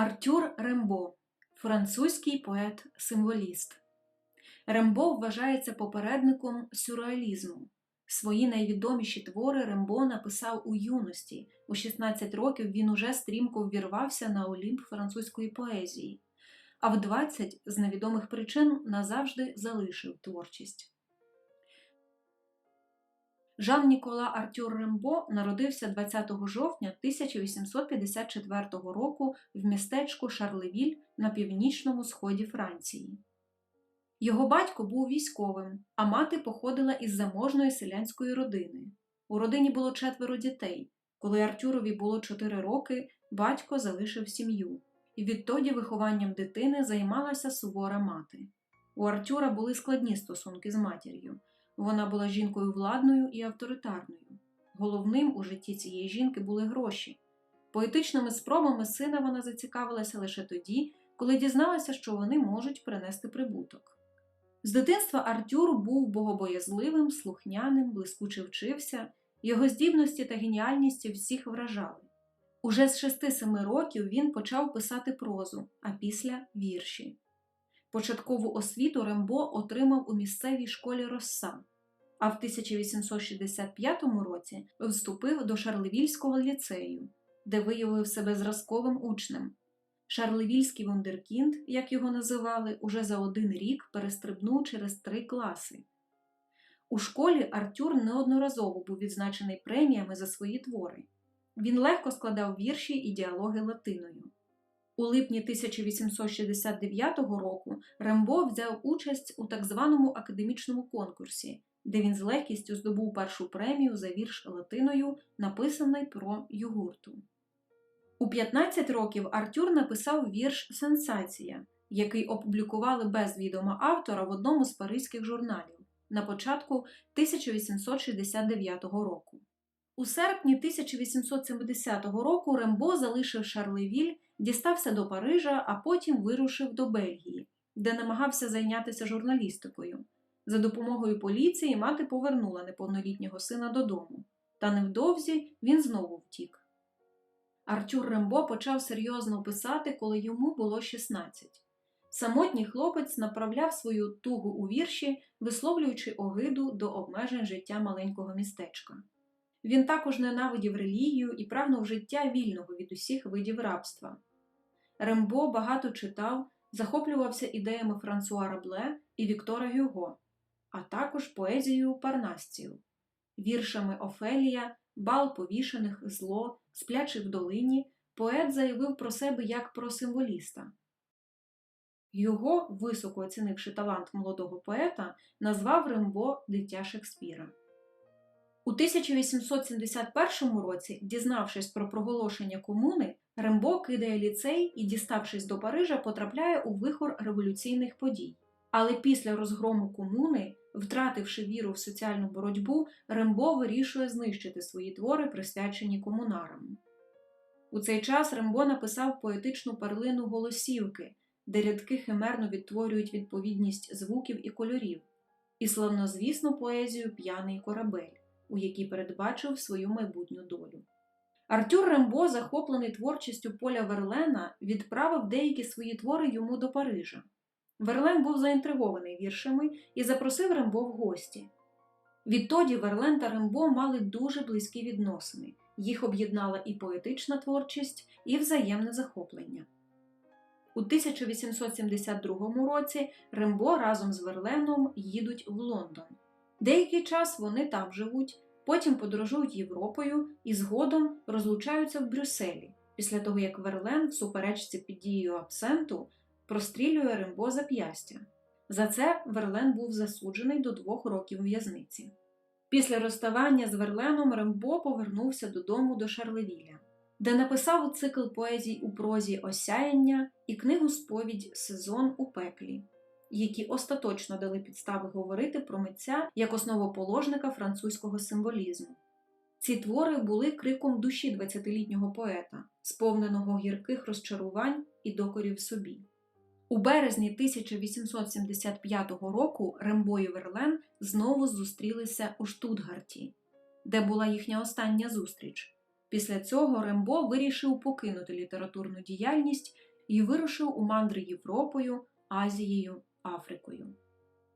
Артюр Рембо французький поет-символіст. Рембо вважається попередником сюрреалізму. Свої найвідоміші твори Рембо написав у юності. У 16 років він уже стрімко ввірвався на олімп французької поезії, а в 20 з невідомих причин назавжди залишив творчість. Жан Нікола Артюр Рембо народився 20 жовтня 1854 року в містечку Шарлевіль на північному сході Франції. Його батько був військовим, а мати походила із заможної селянської родини. У родині було четверо дітей. Коли Артюрові було 4 роки, батько залишив сім'ю, і відтоді вихованням дитини займалася сувора мати. У Артюра були складні стосунки з матір'ю. Вона була жінкою владною і авторитарною. Головним у житті цієї жінки були гроші. Поетичними спробами сина вона зацікавилася лише тоді, коли дізналася, що вони можуть принести прибуток. З дитинства Артюр був богобоязливим, слухняним, блискуче вчився, його здібності та геніальність всіх вражали. Уже з 6-7 років він почав писати прозу, а після вірші. Початкову освіту Рембо отримав у місцевій школі Росса, а в 1865 році вступив до Шарлевільського ліцею, де виявив себе зразковим учнем. Шарлевільський вундеркінд, як його називали, уже за один рік перестрибнув через три класи. У школі Артюр неодноразово був відзначений преміями за свої твори. Він легко складав вірші і діалоги латиною. У липні 1869 року Рембо взяв участь у так званому академічному конкурсі, де він з легкістю здобув першу премію за вірш латиною, написаний про югурту. У 15 років Артюр написав вірш Сенсація, який опублікували без відома автора в одному з паризьких журналів на початку 1869 року. У серпні 1870 року Рембо залишив Шарлевіль, дістався до Парижа, а потім вирушив до Бельгії, де намагався зайнятися журналістикою. За допомогою поліції мати повернула неповнолітнього сина додому, та невдовзі він знову втік. Артюр Рембо почав серйозно писати, коли йому було 16. Самотній хлопець направляв свою тугу у вірші, висловлюючи огиду до обмежень життя маленького містечка. Він також ненавидів релігію і прагнув життя вільного від усіх видів рабства. Рембо багато читав, захоплювався ідеями Франсуа Рабле і Віктора Гюго, а також поезією Парнасцію, віршами Офелія, Бал повішених, зло, сплячий в долині, поет заявив про себе як про символіста. Його, високо оцінивши талант молодого поета, назвав Рембо дитя Шекспіра. У 1871 році, дізнавшись про проголошення комуни, Рембо кидає ліцей і, діставшись до Парижа, потрапляє у вихор революційних подій. Але після розгрому комуни, втративши віру в соціальну боротьбу, Рембо вирішує знищити свої твори, присвячені комунарам. У цей час Рембо написав поетичну перлину Голосівки, де рядки химерно відтворюють відповідність звуків і кольорів, і славнозвісну поезію П'яний корабель, у якій передбачив свою майбутню долю. Артюр Рембо, захоплений творчістю Поля Верлена, відправив деякі свої твори йому до Парижа. Верлен був заінтригований віршами і запросив Рембо в гості. Відтоді Верлен та Рембо мали дуже близькі відносини, їх об'єднала і поетична творчість, і взаємне захоплення. У 1872 році Рембо разом з Верленом їдуть в Лондон. Деякий час вони там живуть, потім подорожують Європою і згодом розлучаються в Брюсселі, після того як Верлен в суперечці під дією абсенту прострілює Рембо зап'ястя. За це Верлен був засуджений до двох років в'язниці. Після розставання з Верленом Рембо повернувся додому до Шарлевіля, де написав цикл поезій у прозі Осяяння і книгу Сповідь Сезон у пеклі, які остаточно дали підстави говорити про митця як основоположника французького символізму. Ці твори були криком душі 20-літнього поета, сповненого гірких розчарувань і докорів собі. У березні 1875 року Рембо і Верлен знову зустрілися у Штутгарті, де була їхня остання зустріч. Після цього Рембо вирішив покинути літературну діяльність і вирушив у мандри Європою, Азією, Африкою.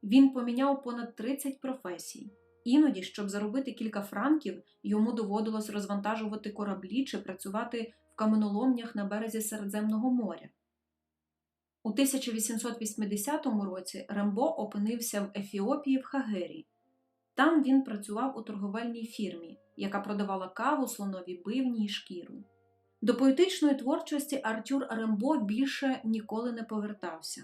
Він поміняв понад 30 професій. Іноді, щоб заробити кілька франків, йому доводилось розвантажувати кораблі чи працювати в каменоломнях на березі Середземного моря. У 1880 році Рембо опинився в Ефіопії в Хагері. Там він працював у торговельній фірмі, яка продавала каву, слонові бивні й шкіру. До поетичної творчості Артюр Рембо більше ніколи не повертався.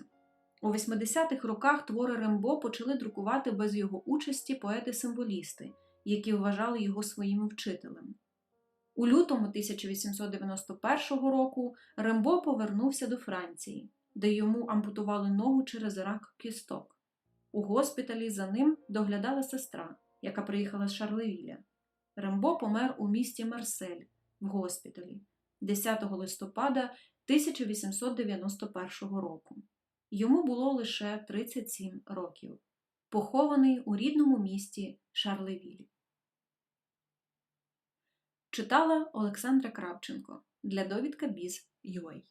У 80-х роках твори Рембо почали друкувати без його участі поети-символісти, які вважали його своїм вчителем. У лютому 1891 року Рембо повернувся до Франції, де йому ампутували ногу через рак кісток. У госпіталі за ним доглядала сестра, яка приїхала з Шарлевіля. Рембо помер у місті Марсель в госпіталі 10 листопада 1891 року. Йому було лише 37 років, похований у рідному місті Шарлевіль. Читала Олександра Кравченко для довідка Біз.UA